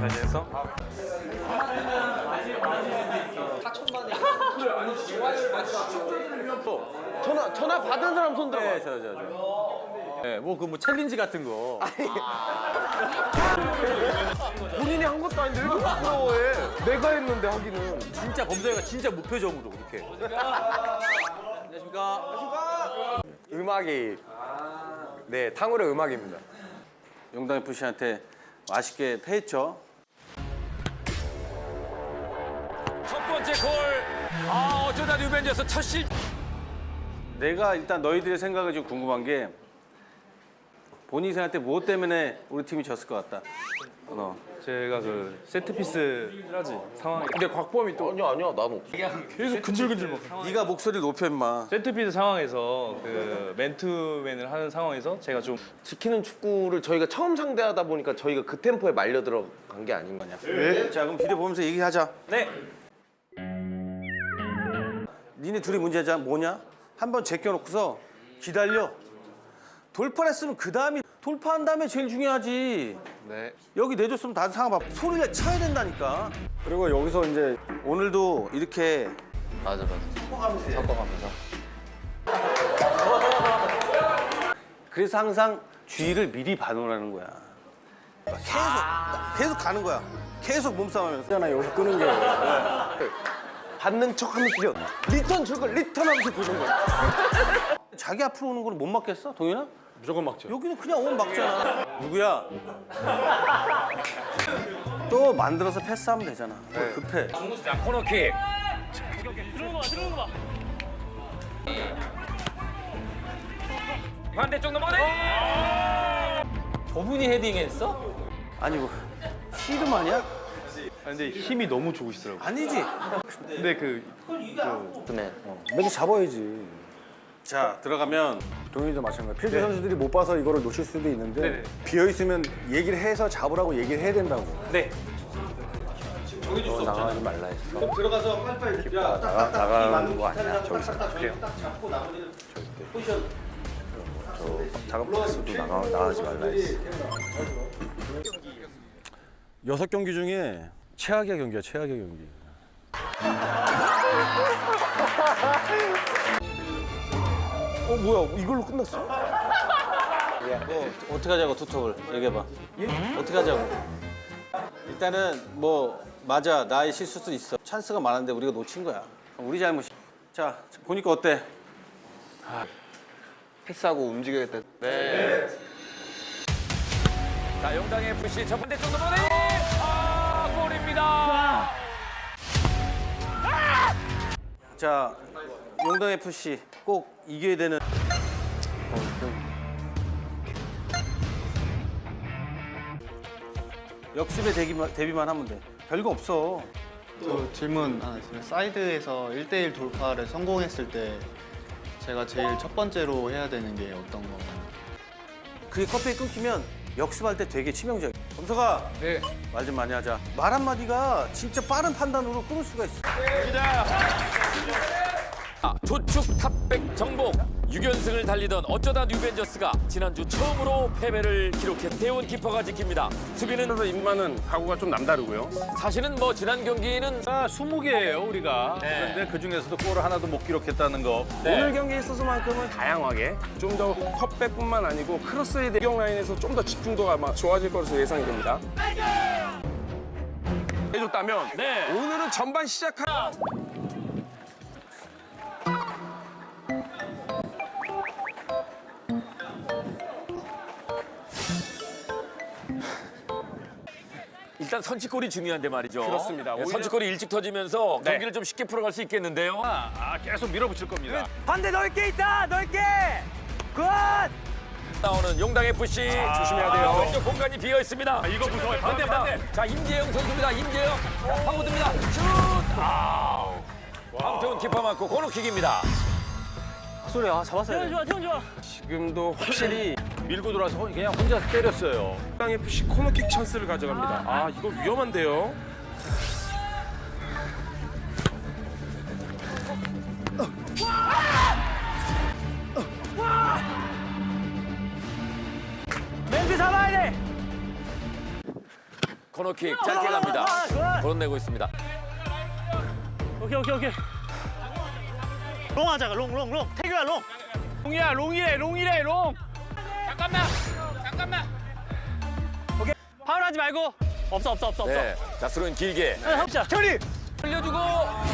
잘 지냈어? 전화 전화 받은 사람 손 들어. 네, 저, 저, 저. 네, 뭐 그 뭐 챌린지 같은 거. 본인이 한 것도 아닌데 왜 이렇게 부끄러워해? 내가 했는데 하기는. 진짜 범죄가 진짜 무표정으로 이렇게. 안녕하십니까. 음악이 네 탕후루 음악입니다. 용당 FC한테 맛있게 패했죠. 골. 아 어쩌다 뉴벤져스 첫 실. 내가 일단 너희들의 생각을 좀 궁금한 게 본인이 생각할 때 무엇 때문에 우리 팀이 졌을 것 같다. 너. 제가 그 세트피스라지 상황에 근데 곽범이 또 아니야 아니야 난 없어. 계속 근질근질 막 네가 목소리를 높여 임마. 세트피스 상황에서 그 맨투맨을 하는 상황에서 제가 좀 지키는 축구를 저희가 처음 상대하다 보니까 저희가 그 템포에 말려 들어간 게 아닌 거냐. 자 그럼 비디오 보면서 얘기하자. 네. 니네 둘이 문제자 뭐냐? 한번 제껴놓고서 기다려. 돌파를 했으면 그 다음이 돌파한 다음에 제일 중요하지. 네. 여기 내줬으면 다른 상황 봐. 소리를 쳐야 된다니까. 그리고 여기서 이제 오늘도 이렇게 맞아 맞아. 섞어가면서. 그래서 항상 주의를 미리 봐놓으라는 거야. 계속 계속 가는 거야. 계속 몸싸움하면서. 있잖아 여기서 끄는 게. 받는 척 하면서 뛰어. 리턴 줄걸 리턴 하면서 보는 거야. 자기 앞으로 오는 걸못 막겠어, 동현아? 무조건 막죠. 여기는 그냥 오면 막잖아. 누구야? 또 만들어서 패스하면 되잖아. 뭘 급해. 자 코너킥. 반대쪽 넘어네. 저분이 헤딩했어? 아니 뭐 아니야? 근데 힘이 너무 좋으시더라고요. 아니지. 근데 그 네. 매주 잡아야지. 자 들어가면 동현이도 마찬가지. 필드 선수들이 못 봐서 이거를 놓칠 수도 있는데 네네. 비어 있으면 얘기를 해서 잡으라고 얘기를 해야 된다고. 네. 너 나가지 말라 했어. 들어가서 빨리빨리. 야, 나가 나가는 거 아니야 저기서. 저 작업 박스도 나가 나가지 말라 했어. 여섯 경기 중에 최악의 경기야, 최악의 경기. 어 뭐야 이걸로 끝났어? 뭐 어떻게 하자고 투톱을 얘기해봐. 어떻게 하자고. 일단은 뭐 맞아 나의 실수도 있어. 찬스가 많은데 우리가 놓친 거야. 우리 잘못이. 자 보니까 어때? 패스하고 움직여야겠다. 자 용당 FC 첫 반대쪽 넘어 골입니다. 자 용당 FC 꼭 이겨야 되는. 역습에 대비만, 대비만 하면 돼. 별거 없어. 저 질문 하나 있어요. 사이드에서 1대1 돌파를 성공했을 때 제가 제일 첫 번째로 해야 되는 게 어떤 건가요? 그게 커피 끊기면 역습할 때 되게 치명적이야. 검서가 네. 말 좀 많이 하자. 말 한마디가 진짜 빠른 판단으로 끊을 수가 있어. 아, 조축 탑백 정복 6연승을 달리던 어쩌다 뉴벤져스가 지난주 처음으로 패배를 기록해 태운 키퍼가 지킵니다. 수비는 그래서 임마는 각오가 좀 남다르고요. 사실은 뭐 지난 경기는 아, 20개예요 우리가. 네. 그런데 그 중에서도 골을 하나도 못 기록했다는 거. 네. 오늘 경기에 있어서만큼은 다양하게 좀 더 컵백뿐만 아니고 크로스에 대형 라인에서 좀 더 집중도가 아마 좋아질 것으로 예상이 됩니다. 해줬다면 네. 오늘은 전반 시작한 일단 선취골이 중요한데 말이죠. 그렇습니다. 네, 오히려- 선취골이 일찍 터지면서 네. 경기를 좀 쉽게 풀어갈 수 있겠는데요. 아 계속 밀어붙일 겁니다. 나오는 용당 FC 조심해야 돼요. 왼쪽 공간이 비어 있습니다. 이거 무서워요. 반대 반대. 자 임재영 선수입니다. 임재영 파고듭니다. 슛. 아우. 황태훈 키퍼 맞고 코너킥입니다. 지금도 확실히 밀고 들어와서 그냥 혼자서 때렸어요. 땅 FC 코너킥 찬스를 가져갑니다. 아 이거 위험한데요. 코너킥 짧게 갑니다. 걸어내고 있습니다. 오케이 오케이 오케이 롱 하자가 롱 롱 롱 태규야 롱 롱이야 롱이래 롱이래 롱. 잠깐만 잠깐만. 파울하지 말고 없어 없어 없어 없어 네. 자, 스로인 길게. 합시다 결이 흘려주고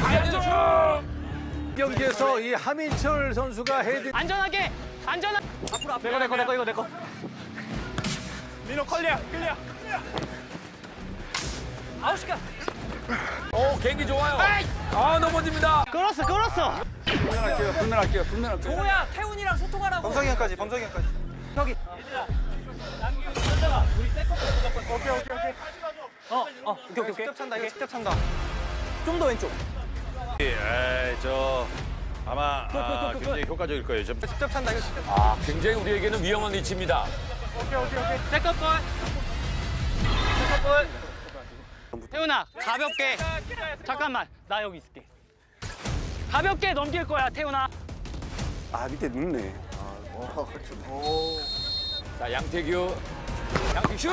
가야죠. 경기에서 이 하민철 선수가 헤드 안전하게 안전하 앞으로 앞으로 내거 내거 내거 이거 내거 민호 컬리야 클리야. 아웃시까 오, 경기 좋아요. 아, 넘어집니다. 끌었어 끌었어 분할게요 분할게요 분할게요 동호야 태훈이랑 소통하라고 범성이 형까지 범성이 형까지 어어 오케이 오케이 오케이. 직접 찬다 이거 직접 찬다. 좀 더 왼쪽. 에이 저 아마 아, 굉장히 효과적일 거예요. 저 직접 찬다 이거 직접 아, 굉장히 우리에게는 위험한 위치입니다. 세컨볼. 세컨볼. 태훈아 가볍게. 잠깐만 나 여기 있을게. 가볍게 넘길 거야 태훈아. 아 밑에 눕네 자, 양태규. 양태규 슛!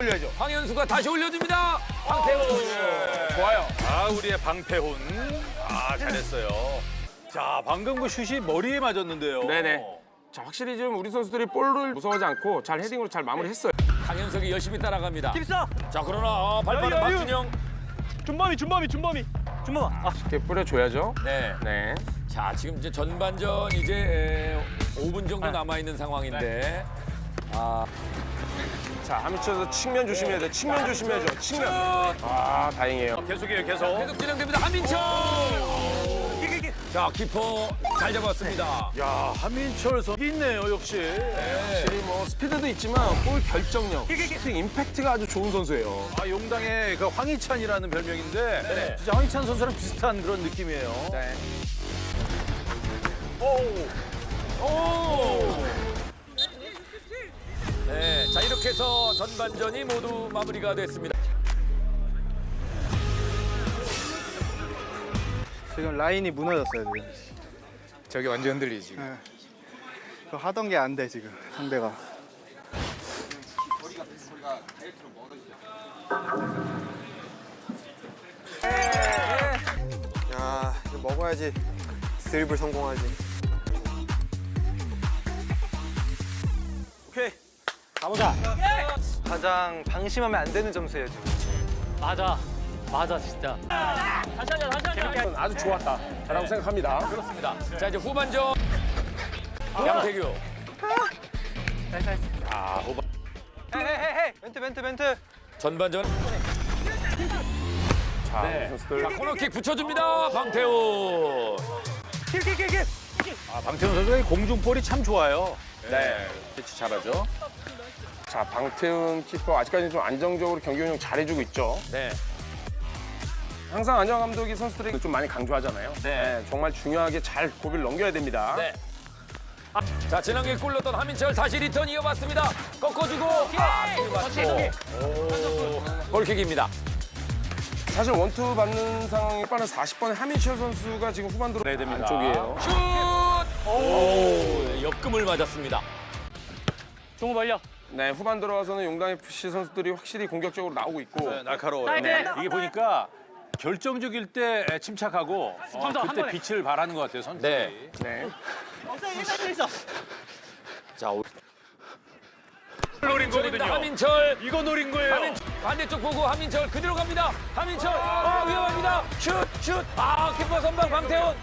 올려야죠. 황현수가 다시 올려줍니다. 황태훈. 좋아요. 아 우리의 방패훈. 아 잘했어요. 자 방금 그 슛이 머리에 맞았는데요. 네네. 자 확실히 좀 우리 선수들이 볼을 무서워하지 않고 잘 헤딩으로 잘 마무리했어요. 강현석이 열심히 따라갑니다. 힘써 자, 그러나 어, 발빠른 여유, 여유. 박준영. 준범이 준범이 준범이 준범아 아 이렇게 뿌려줘야죠. 네. 네. 자, 지금 이제 전반전 이제 5분 정도 남아 있는 상황인데. 자 하미쳐서 측면 조심해야 돼. 측면 조심해야죠. 측면. 아 다행이에요. 계속해요 계속. 계속 진행됩니다. 한민철. 자, 키퍼 잘 잡았습니다. 야 하민철 선수 있네요 역시. 확실히 뭐 스피드도 있지만 볼 결정력, 슈팅 임팩트가 아주 좋은 선수예요. 아 용당의 그 황희찬이라는 별명인데 네. 진짜 황희찬 선수랑 비슷한 그런 느낌이에요. 네. 네, 자 이렇게 해서 전반전이 모두 마무리가 됐습니다. 지금 라인이 무너졌어요 지금. 저기 완전 흔들리지. 그 하던 게 안 돼 지금 상대가. 야 이거 먹어야지. 드리블 성공하지 가보자 가장 방심하면 안 되는 점수예요 지금 맞아 맞아 진짜 다시 하자 다시 하자 아주 좋았다. 라고 생각합니다. 그렇습니다. 자 이제 후반전 양태규. 헤헤헤헤 멘트 멘트 멘트 전반전 자, 네. 선수들. 자 코너킥 붙여줍니다. 방태훈. 아 방태훈 선수의 공중볼이 참 좋아요. 네. 캐치 잘하죠. 자, 방태훈 키퍼 아직까지는 좀 안정적으로 경기 운영 잘해주고 있죠. 네. 항상 안녕 감독이 선수들에게 좀 많이 강조하잖아요. 네. 정말 중요하게 잘 고비를 넘겨야 됩니다. 네. 자 지난주에 골 넣었던 하민철 다시 리턴 이어봤습니다. 꺾어주고 아, 맞고. 오, 골킥입니다. 사실 원투 받는 상황이 빠른 40번의 하민철 선수가 지금 후반 들어 해야 됩니다. 안쪽이에요. 슛! 오, 역금을 맞았습니다. 종우 벌려 네, 후반 들어와서는 용당 FC 선수들이 확실히 공격적으로 나오고 있고 네, 날카로워요. 사이드. 이게 보니까 결정적일 때 침착하고 어, 한 그때 번에. 빛을 발하는 것 같아요 선수들이. 네. 네. 자 오- 노린 저입니다. 하민철. 이거 노린 거예요. 하민 반대쪽 보고 하민철 그대로 갑니다. 하민철 아 위험합니다. 슛 슛. 아 키퍼 선방 방태훈.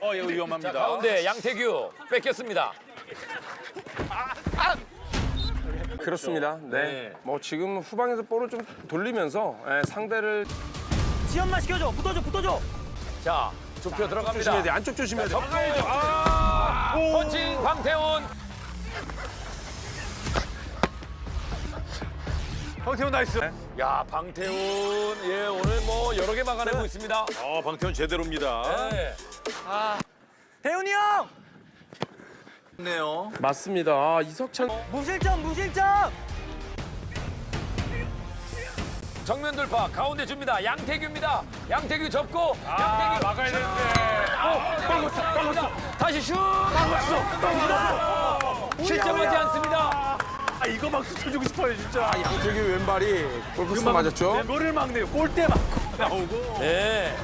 어 이거 위험합니다. 자 가운데 양태규 뺏겼습니다. 그렇습니다. 네. 네. 뭐 지금 후방에서 볼을 좀 돌리면서 예, 상대를 지연만 시켜줘 붙어줘 붙어줘 자 좁혀 들어갑니다. 조심해야 돼. 안쪽 조심해야 돼. 접근해줘. 아 펀칭 방태훈. 방태훈 나이스. 야 방태훈 예 오늘 뭐 여러 개 막아내고 있습니다. 어 방태훈 제대로입니다. 네. 대훈이 형 네요. 맞습니다. 아, 이석찬 무실점 무실점 정면 돌파 가운데 줍니다. 양태규입니다. 양태규 접고 양태규 막아야 되는데. 빨랐어 빨랐어 다시 슛 빨랐어 실점하지 않습니다. 아, 이거 박수 쳐주고 싶어요 진짜. 양태규 왼발이 골프스 맞았죠? 뭐를 막네요. 골대 맞고 나오고. 네.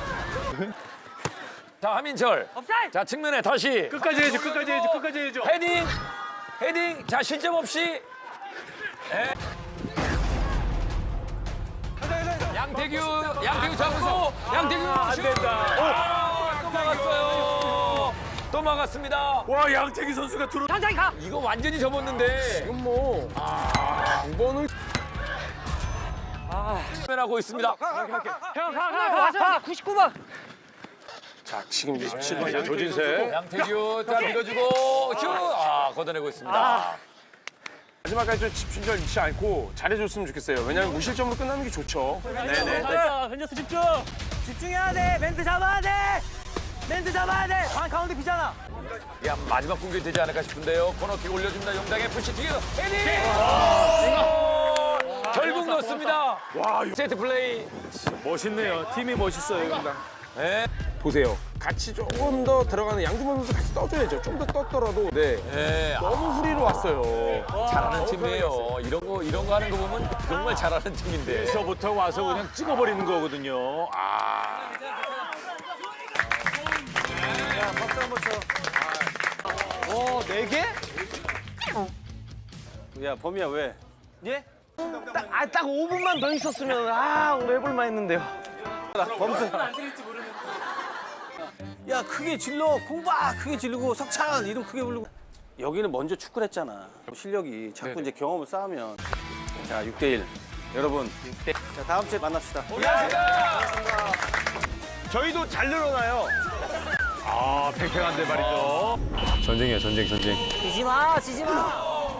자, 하민철. 자, 측면에 다시. 끝까지 해줘. 끝까지 해줘. 끝까지 해줘. 헤딩. 헤딩. 자, 실점 없이. 예. 양태규, 양태규 잡고, 양태규 안 슛! 된다. 아, 또 막았어요. 또 막았습니다. 와 양태기 선수가 들어. 이거 완전히 접었는데. 이건 뭐. 아, 두 번을. 하고 있습니다. 형 가 가가 99번 자, 지금 27번. 조진세. 양태규, 자, 밀어주고, 슛! 아, 걷어내고 있습니다. 마지막까지 좀 집중력 잃지 않고 잘해줬으면 좋겠어요. 왜냐면 무실점으로 끝나는 게 좋죠. 네네. 현저스 집중 집중해야 돼 멘트 잡아야 돼 멘트 잡아야 돼반 가운데 비잖아 야, 마지막 공격이 되지 않을까 싶은데요. 코너킥 올려줍니다. 영당 FC 뒤에서 헤딩! 아, 결국 넣습니다. 와 세트 플레이. 멋있네요. 팀이 멋있어요 영당. 네. 보세요. 같이 조금 더 들어가는 양준범 선수 같이 떠줘야죠. 좀 더 떴더라도. 네. 네. 아, 너무 후리로 왔어요. 잘하는 팀이에요. 이런 거 이런 거 하는 거 보면 정말 잘하는 팀인데. 여기서부터 와서 그냥 찍어버리는 거거든요. 아. 어, 네 개? 야 범이야 왜? 예? 딱, 아, 딱 5분만 더 있었으면, 아, 오늘 해볼만 했는데요. 범수. 야 크게 질러. 공바 크게 지르고 석찬 이름 크게 부르고. 여기는 먼저 축구를 했잖아. 실력이 자꾸 이제 경험을 쌓으면. 자 6대1 여러분 자 다음 주에 만납시다. 저희도 잘 늘어나요. 아 팽팽한데 말이죠.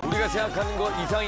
우리가 생각하는 거 이상인